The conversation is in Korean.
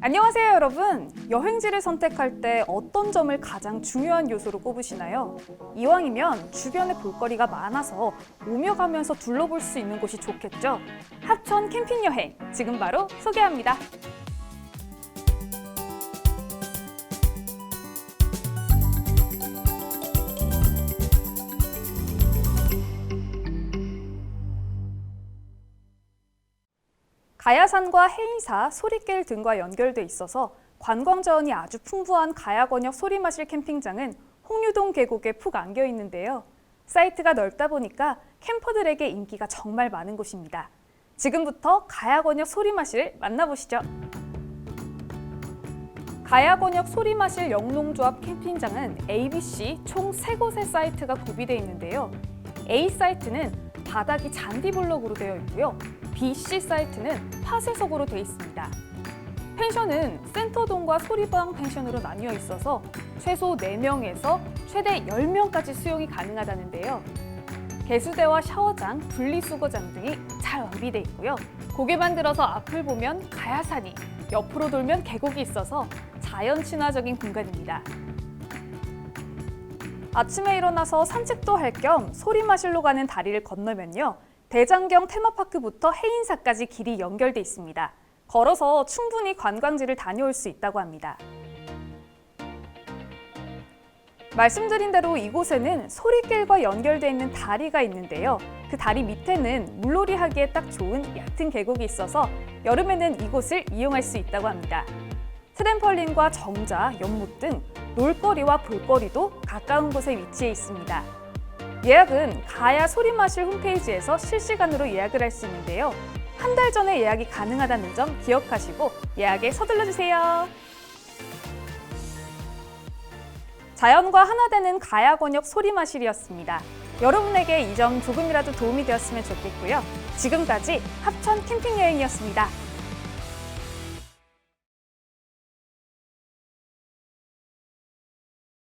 안녕하세요, 여러분. 여행지를 선택할 때 어떤 점을 가장 중요한 요소로 꼽으시나요? 이왕이면 주변에 볼거리가 많아서 오며 가면서 둘러볼 수 있는 곳이 좋겠죠? 합천 캠핑 여행 지금 바로 소개합니다. 가야산과 해인사, 소리길 등과 연결돼 있어서 관광 자원이 아주 풍부한 가야권역 소리마실 캠핑장은 홍유동 계곡에 푹 안겨 있는데요. 사이트가 넓다 보니까 캠퍼들에게 인기가 정말 많은 곳입니다. 지금부터 가야권역 소리마실 만나보시죠. 가야권역 소리마실 영농조합 캠핑장은 ABC 총 3곳의 사이트가 구비되어 있는데요. A 사이트는 바닥이 잔디블럭으로 되어 있고요. BC 사이트는 파쇄석으로 되어 있습니다. 펜션은 센터동과 소리방 펜션으로 나뉘어 있어서 최소 4명에서 최대 10명까지 수용이 가능하다는데요. 개수대와 샤워장, 분리수거장 등이 잘 완비돼 있고요. 고개만 들어서 앞을 보면 가야산이, 옆으로 돌면 계곡이 있어서 자연 친화적인 공간입니다. 아침에 일어나서 산책도 할 겸 소리 마실로 가는 다리를 건너면요. 대장경 테마파크부터 해인사까지 길이 연결돼 있습니다. 걸어서 충분히 관광지를 다녀올 수 있다고 합니다. 말씀드린 대로 이곳에는 소리길과 연결돼 있는 다리가 있는데요. 그 다리 밑에는 물놀이 하기에 딱 좋은 얕은 계곡이 있어서 여름에는 이곳을 이용할 수 있다고 합니다. 트램펄린과 정자, 연못 등 놀거리와 볼거리도 가까운 곳에 위치해 있습니다. 예약은 가야 소리 마실 홈페이지에서 실시간으로 예약을 할 수 있는데요. 한 달 전에 예약이 가능하다는 점 기억하시고 예약에 서둘러 주세요. 자연과 하나 되는 가야 권역 소리 마실이었습니다. 여러분에게 이 점 조금이라도 도움이 되었으면 좋겠고요. 지금까지 합천 캠핑 여행이었습니다.